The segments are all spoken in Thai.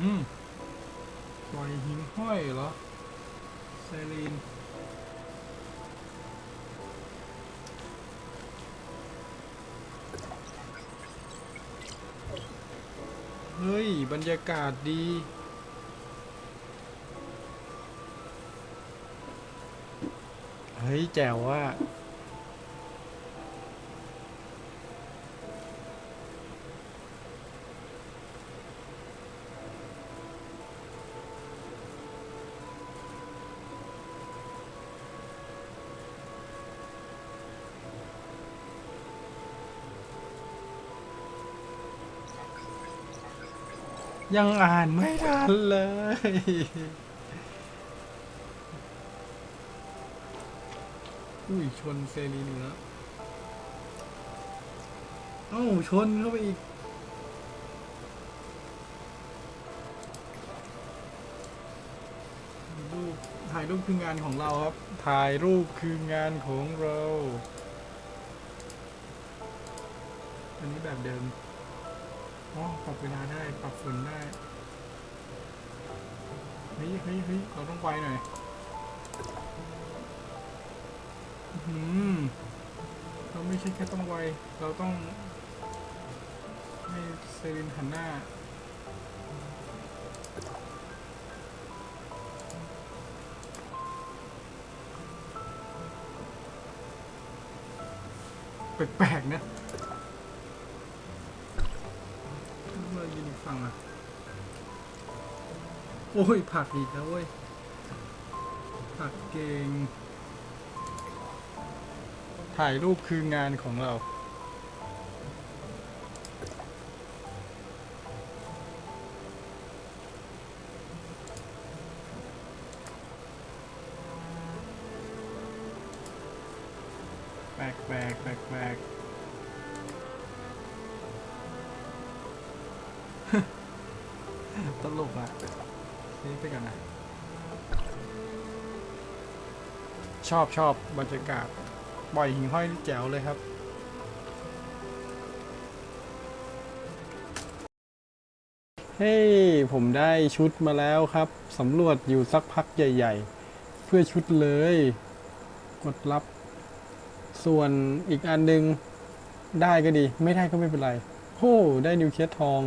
อืมปล่อยหินห้อยเหรอไซรีนเฮ้ย บรรยากาศดี เฮ้ย แจ๋วว่า ยังอ่านไม่ทันเลย อุ้ย ชนเซรีนอีกแล้วเอ้าชนเข้าไปอีก รูป ถ่ายรูปคืองานของเราครับ ถ่ายรูปคืองานของเรา อันนี้แบบเดิม อ๋อปรับเวลาได้ ปรับฝนได้ เฮ้ยเฮ้ยเฮ้ยเราต้องไวหน่อยอื้อหืมเราไม่ใช่แค่ต้องไว เราต้อง ให้เซรินหันหน้าแปลกๆนะ เมื่อยินอีกฝั่งอะ โอ้ยผักอีกแล้วเว้ย ผักเก่ง ถ่ายรูปคืองานของเราแปลกแปลกแปลกแปลก ตลกอะนี่ไปกันนะ ชอบชอบบรรยากาศปล่อยหิ่งห้อยแจ๋วเลยครับเฮ้ผมได้ชุดมาแล้วครับ สำรวจอยู่สักพักใหญ่ ๆ เพื่อชุดเลย กดรับ ส่วนอีกอันหนึง ได้ก็ดี ไม่ได้ก็ไม่เป็นไร โอ้ได้นิวเคลียสทอง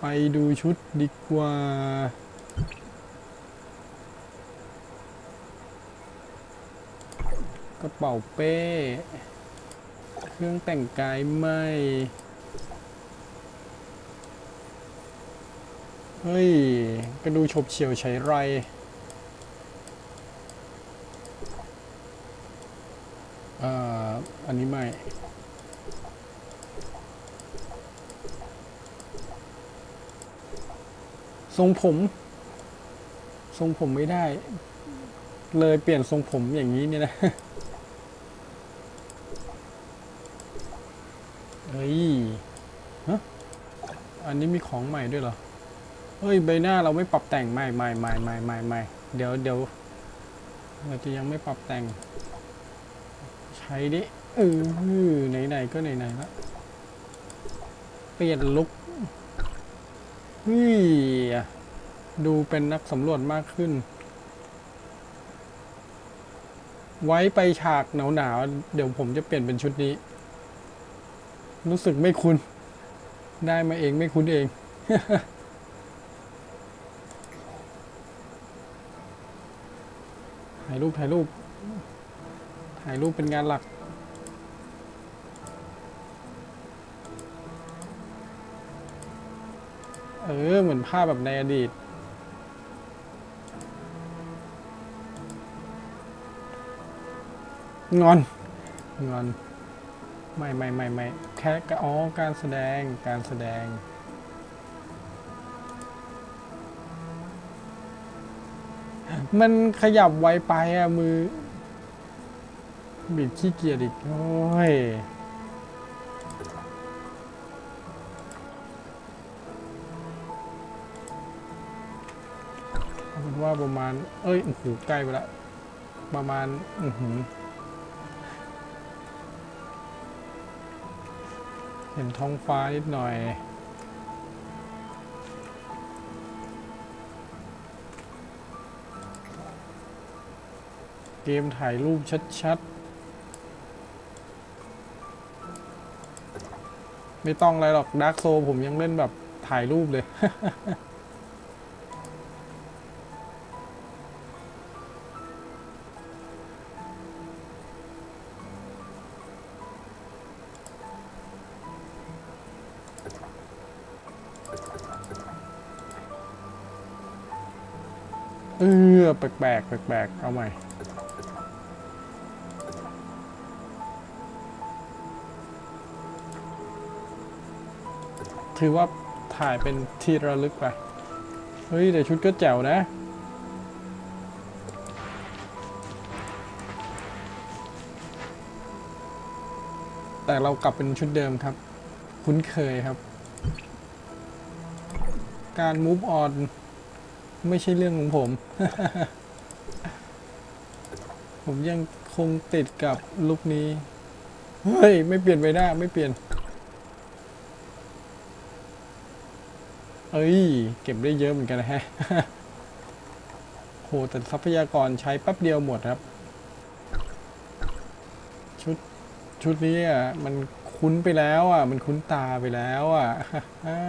ไปดูชุดดีกว่า กระเป๋าเป้ เครื่องแต่งกายไม่ เฮ้ย กระดูฉบเฉียวใช้ไรอ่าอันนี้ไม่ ทรงผม ทรงผมไม่ได้ เลยเปลี่ยนทรงผมอย่างนี้เนี่ยนะเฮ้ยฮะอันนี้มีของใหม่ด้วยเหรอเฮ้ยใบหน้าเราไม่ปรับแต่งไม่ไม่ไม่ไม่ไม่ไม่เดี๋ยวเดี๋ยวเราจะยังไม่ปรับแต่ง ใช้ดิเออไหนๆก็ไหนๆละเปลี่ยนลุก เฮ้ยดูเป็นนักสำรวจมากขึ้น ไว้ไปฉากหนาวๆเดี๋ยวผมจะเปลี่ยนเป็นชุดนี้ รู้สึกไม่คุ้น ได้มาเองไม่คุ้นเองถ่ายรูปถ่ายรูปถ่ายรูปเป็นงานหลัก เออ เหมือนภาพแบบในอดีต งอน งอน ไม่ไม่ไม่ไม่แค่กอ๋อการแสดงการแสดงมันขยับไวไปอะมือ บิดขี้เกียจอีก โอ้ย ว่าประมาณ เอ้ยหูใกล้ไปละ ประมาณ อือหือ เห็นท้องฟ้านิดหน่อย เกมถ่ายรูปชัด ๆ ไม่ต้องอะไรหรอกดาร์กโซผมยังเล่นแบบถ่ายรูปเลย เออแปลกแปลกแปลกเอาใหม่ ถือว่าถ่ายเป็นที่ระลึกไป เฮ้ย แต่ชุดก็แจ๋วนะแต่เรากลับเป็นชุดเดิมครับ คุ้นเคยครับ การ move on ไม่ใช่เรื่องของผม ผมยังคงติดกับลุคนี้ เฮ้ย ไม่เปลี่ยนไปหน้า ไม่เปลี่ยน เอ้ย เก็บได้เยอะเหมือนกันนะฮะโหแต่ทรัพยากรใช้แป๊บเดียวหมดครับ ชุด ชุดนี้อะ มันคุ้นไปแล้วอะ มันคุ้นตาไปแล้วอะอ่า